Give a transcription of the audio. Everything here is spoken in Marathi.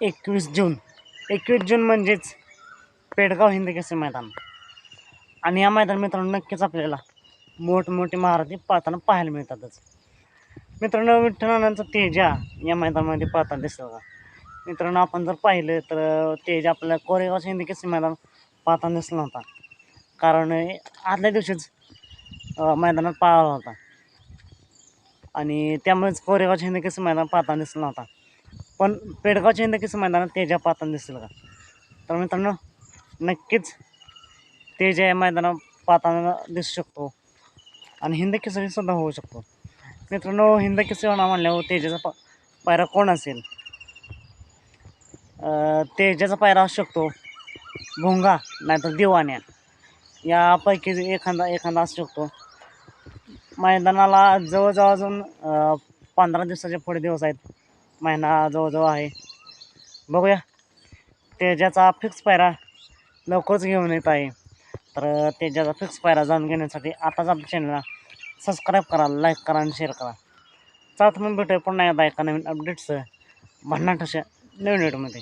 एकवीस जून. एकवीस जून म्हणजेच पेडगाव हिंद मैदान. आणि या मैदान मित्रांनो नक्कीच आपल्याला मोठमोठे महारथी पाहताना पाहायला मिळतातच. मित्रांनो विठ्ठलानांचा तेजा या मैदानामध्ये पाहताना दिसत का मित्रांनो आपण जर पाहिलं तर तेजा आपल्याला कोरेगावचे हिंद मैदान पाहताना दिसला नव्हता कारण आदल्या दिवशीच मैदानात पाळला होता. आणि त्यामुळेच कोरेगावच्या हिंद मैदान पाहताना दिसला नव्हता पण पेडगावच्या नक्कीच मैदानात तेजा पाहताना दिसेल का? तर मित्रांनो नक्कीच तेजा या मैदानात पाहताना दिसू शकतो. आणि हिंद सुद्धा होऊ शकतो. मित्रांनो हिंद सेवा म्हणल्यावर तेजाचा पा पायरा कोण असेल? तेजाचा पायरा असू शकतो. भोंगा नाहीतर दिवाण्या. यापैकी एखादा एखादा असू शकतो. मैदानाला जवळजवळ अजून पंधरा दिवसाचे पुढे दिवस आहेत. महिना जवळजवळ आहे. बघूया. तेजाचा फिक्स पायरा लवकरच घेऊन येत आहे. तर तेजाचा फिक्स पायरा जाणून घेण्यासाठी आताच आपल्या चॅनलला सबस्क्राईब करा लाईक करा आणि शेअर करा. चालत तर मग भेटूया पुन्हा एकदा एका नवीन अपडेट्स भन्नाट अशा नवीन व्हिडिओमध्ये